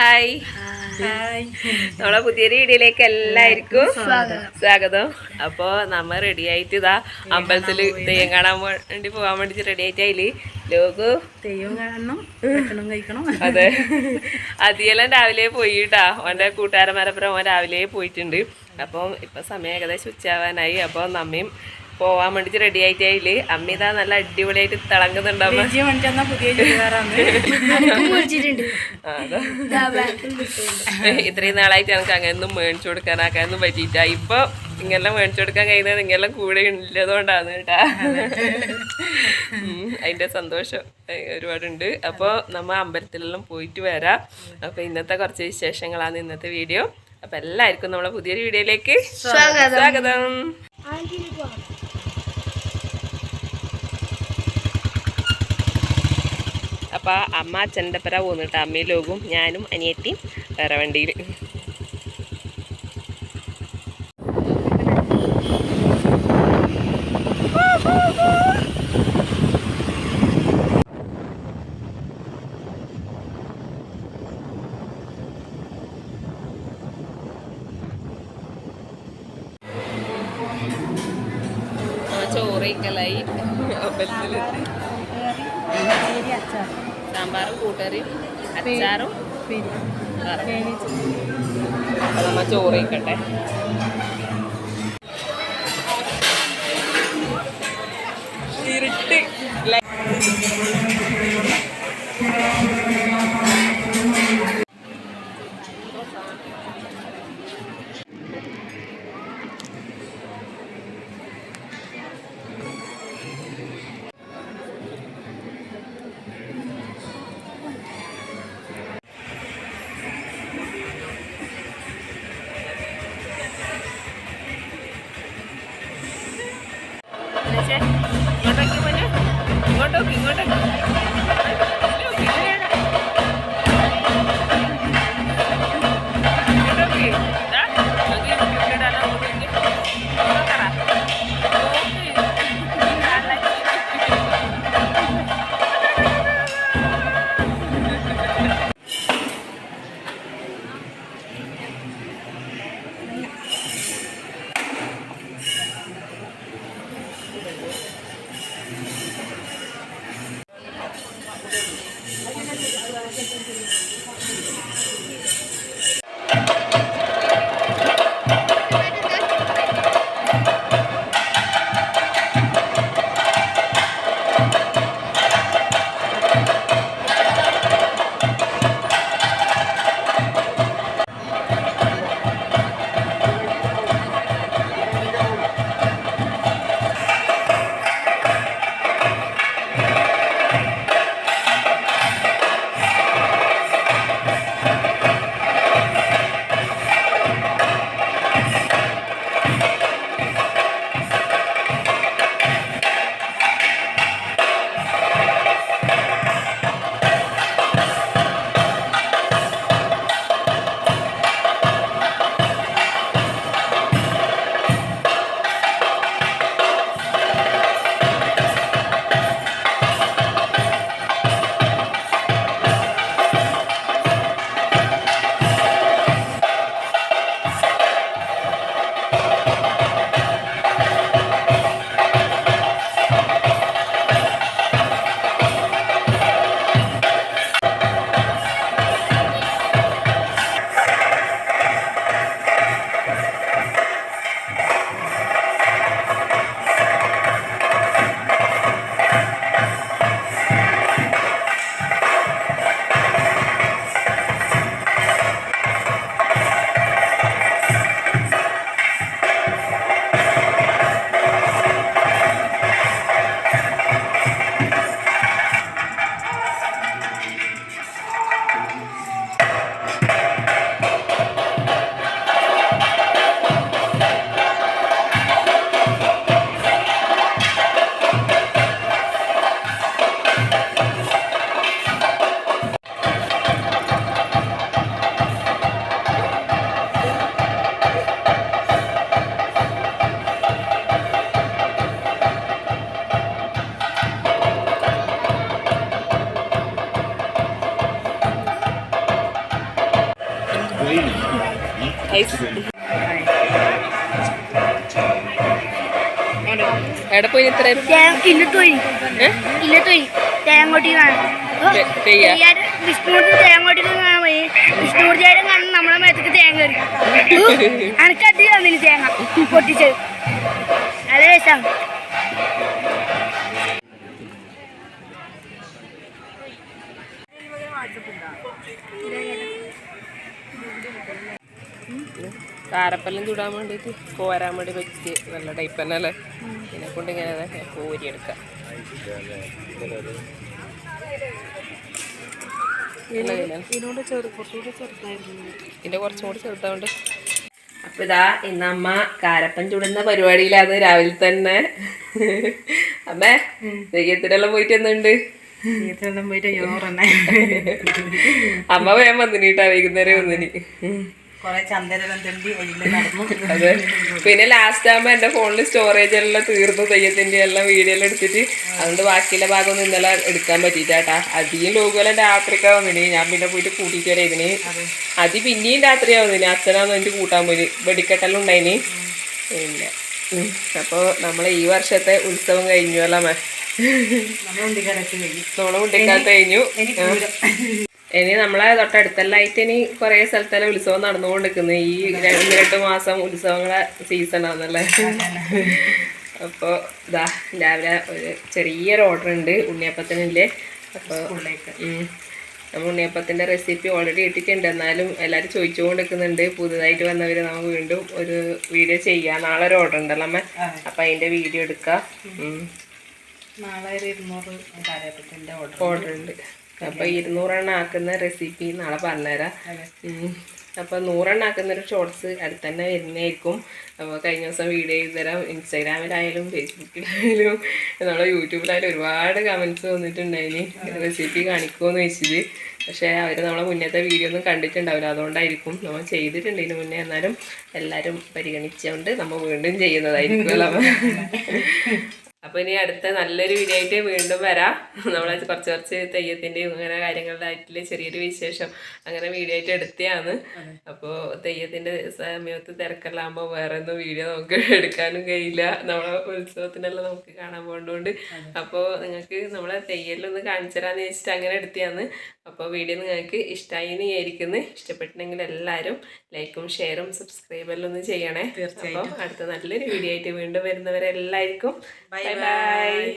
Hi നമ്മളെ പുതിയൊരു വീഡിയോയിലേക്ക് എല്ലാവർക്കും സ്വാഗതം. അപ്പോ നമ്മ റെഡി ആയിട്ട് ഇതാ അമ്പലത്തിൽ തെയ്യം കാണാൻ വേണ്ടി പോകാൻ വേണ്ടി റെഡി ആയിട്ട് അതിൽ ലോകു. തെയ്യം കാണണം. കഴിക്കണം. അതെ. അതിയെല്ലാം രാവിലെ പോയിട്ടാ. ഓന്റെ കൂട്ടുകാരന്മാരപ്പുറം ഓൻ രാവിലെ പോയിട്ടുണ്ട്. അപ്പം ഇപ്പൊ സമയം ഏകദേശം ഉച്ചയാവാനായി. അപ്പൊ നമ്മയും പോവാൻ വേണ്ടിട്ട് റെഡി ആയിട്ട് അതിൽ അമ്മ ഇതാ നല്ല അടിപൊളിയായിട്ട് തിളങ്ങുന്നുണ്ടാവും ഇത്രയും നാളായിട്ട് എനിക്ക് അങ്ങനെയൊന്നും മേടിച്ചു കൊടുക്കാൻ ആക്കാനൊന്നും പറ്റിയിട്ട ഇപ്പൊ ഇങ്ങനെല്ലാം മേടിച്ചു കൊടുക്കാൻ കഴിയുന്നത് ഇങ്ങനെല്ലാം കൂടെ ഉള്ളതുകൊണ്ടാണ് കേട്ടാ. ഉം, അതിന്റെ സന്തോഷം ഒരുപാടുണ്ട്. അപ്പോൾ നമ്മ അമ്പലത്തിലെല്ലാം പോയിട്ട് വരാം. അപ്പൊ ഇന്നത്തെ കുറച്ച് വിശേഷങ്ങളാണ് ഇന്നത്തെ വീഡിയോ. അപ്പൊ എല്ലാവർക്കും നമ്മളെ പുതിയൊരു വീഡിയോയിലേക്ക് സ്വാഗതം. അപ്പൊ അമ്മ അച്ഛന്റെ പോന്നിട്ട് അമ്മയും ലോകും ഞാനും അനിയത്തിയും വേറെ വണ്ടിയിൽ. ചോറയിക്കലായി അമ്പലത്തിലെത്തി സാമ്പാറും കൂട്ടറിയും അച്ചാറും കറിയും. അപ്പൊ നമ്മ ചോറ് വയ്ക്കട്ടെ ഇരുട്ട് ലൈ- Dominic. ഐസ് എവിടെ പോയി ഇത്ര വിഷ്ണുമൂർത്തി തേങ്ങോട്ടി കാണാൻ പോയി. വിഷ്ണുമൂർത്തിയായിട്ട് കാണാൻ നമ്മളെ മേത്തേക്ക് തേങ്ങ കയറി അനക്ക് അടി തന്നിന് തേങ്ങ പൊട്ടിച്ചത് നല്ല രസമാണ് കാരപ്പെല്ലാം ചൂടാൻ വേണ്ടിയിട്ട് കോരാൻ വേണ്ടി വെച്ച് നല്ല ടൈപ്പ് തന്നെ അല്ലേ? ഇതിനെ കൊണ്ട് ഇങ്ങനെ കോരിയെടുക്കാം. ഇതിന്റെ കുറച്ചും കൂടി ചെറുതാവുണ്ട്. അപ്പൊ ഇതാ ഇന്ന് അമ്മ കാരപ്പൻ ചുടുന്ന പരിപാടിയിലാണ് രാവിലെ തന്നെ. അമ്മ ദയ്യത്തിനെല്ലാം പോയിട്ട് എന്തുണ്ട് പോയിട്ട് അമ്മ വേഗം വന്നിട്ടാ വൈകുന്നേരം വന്നിന്. കൊറേ ചന്ദനം തണ്ടി നടന്നു അതെ. പിന്നെ ലാസ്റ്റ് ആകുമ്പോ എന്റെ ഫോണിൽ സ്റ്റോറേജ് എല്ലാം തീർന്നു തെയ്യത്തിന്റെ എല്ലാം വീഡിയോ എല്ലാം എടുത്തിട്ട് അതുകൊണ്ട് ബാക്കിയുള്ള ഭാഗം ഒന്നും ഇന്നലെ എടുക്കാൻ പറ്റിട്ടാ അധികം ലോകമെല്ലാം രാത്രിക്കാ വന്നിന് ഞാൻ പിന്നെ പോയിട്ട് കൂട്ടിയിട്ട് വരെ ഇതിന്. അതി. പിന്നെയും രാത്രിയാവുന്നിന് അച്ഛനാന്ന് എനിക്ക് കൂട്ടാൻ പോയി. വെടിക്കെട്ടെല്ലാം ഉണ്ടായിന്. ഇല്ല. ഉം. അപ്പൊ നമ്മളെ ഈ വർഷത്തെ ഉത്സവം കഴിഞ്ഞു അല്ലേ നമ്മളെ കഴിഞ്ഞു. ഇനി നമ്മളെ തൊട്ടടുത്തല്ലായിട്ട് ഇനി കുറേ സ്ഥലത്തെല്ലാം ഉത്സവം നടന്നുകൊണ്ടിരിക്കുന്നു ഈ രണ്ട് രണ്ട് മാസം ഉത്സവങ്ങളെ സീസൺ ആണല്ലേ? അപ്പോൾ ഇതാ രാവിലെ ഒരു ചെറിയൊരു ഓർഡർ ഉണ്ട് ഉണ്ണിയപ്പത്തിനില്ലേ? അപ്പോൾ നമ്മൾ ഉണ്ണിയപ്പത്തിന്റെ റെസിപ്പി ഓൾറെഡി ഇട്ടിട്ടുണ്ട്. എന്നാലും എല്ലാവരും ചോദിച്ചുകൊണ്ടിരിക്കുന്നുണ്ട്. പുതുതായിട്ട് വന്നവർ നമുക്ക് വീണ്ടും ഒരു വീഡിയോ ചെയ്യാം. നാളെ ഒരു ഓർഡർ ഉണ്ടല്ലോ അമ്മ. അപ്പം അതിന്റെ വീഡിയോ എടുക്കാം. നാളെ ഒരു ഇരുന്നൂറ് ഓർഡർ ഉണ്ട്. അപ്പൊ ഇരുന്നൂറെണ്ണം ആക്കുന്ന റെസിപ്പി നാളെ പറഞ്ഞുതരാം. അപ്പൊ നൂറെണ്ണം ആക്കുന്ന ഒരു ഷോർട്സ് അടുത്ത് തന്നെ വരുന്നതായിരിക്കും. അപ്പോൾ കഴിഞ്ഞ ദിവസം വീഡിയോ ചെയ്ത് തരാം ഇൻസ്റ്റാഗ്രാമിലായാലും ഫേസ്ബുക്കിലായാലും നമ്മളെ യൂട്യൂബിലായാലും ഒരുപാട് കമൻസ് വന്നിട്ടുണ്ടായിന്. റെസിപ്പി കാണിക്കുമെന്ന് വെച്ചത് പക്ഷേ അവർ നമ്മളെ മുന്നത്തെ വീഡിയോ ഒന്നും കണ്ടിട്ടുണ്ടാവില്ല. അതുകൊണ്ടായിരിക്കും നമ്മൾ ചെയ്തിട്ടുണ്ട് ഇതിന് മുന്നേ. എന്നാലും എല്ലാവരും പരിഗണിച്ചുകൊണ്ട് നമ്മൾ വീണ്ടും ചെയ്യുന്നതായിരിക്കുമല്ലോ. അപ്പൊ ഇനി അടുത്ത നല്ലൊരു വീഡിയോ ആയിട്ട് വീണ്ടും വരാം. നമ്മളെ കുറച്ച് കുറച്ച് തെയ്യത്തിന്റെയും അങ്ങനെ കാര്യങ്ങളുടെ ആയിട്ടുള്ള ചെറിയൊരു വിശേഷം അങ്ങനെ വീഡിയോ ആയിട്ട് എടുത്തതാണ്. അപ്പോൾ തെയ്യത്തിന്റെ സമയത്ത് തിരക്കെല്ലാകുമ്പോൾ വേറെ ഒന്നും വീഡിയോ നമുക്ക് എടുക്കാനും കഴിയില്ല. നമ്മളെ ഉത്സവത്തിനെല്ലാം നമുക്ക് കാണാൻ പോകേണ്ടതുകൊണ്ട് അപ്പോൾ നിങ്ങൾക്ക് നമ്മളെ തെയ്യലൊന്ന് കാണിച്ചു തരാന്ന് വെച്ചിട്ട് അങ്ങനെ എടുത്തതാണ്. അപ്പോൾ വീഡിയോ നിങ്ങൾക്ക് ഇഷ്ടമായി എന്ന് വിചാരിക്കുന്നു. ഇഷ്ടപ്പെട്ടിട്ടുണ്ടെങ്കിൽ എല്ലാവരും ലൈക്കും ഷെയറും സബ്സ്ക്രൈബെല്ലാം ഒന്ന് ചെയ്യണേ. അപ്പോൾ അടുത്ത നല്ലൊരു വീഡിയോ ആയിട്ട് വീണ്ടും വരുന്നവരെ എല്ലാവർക്കും ബൈ ബൈ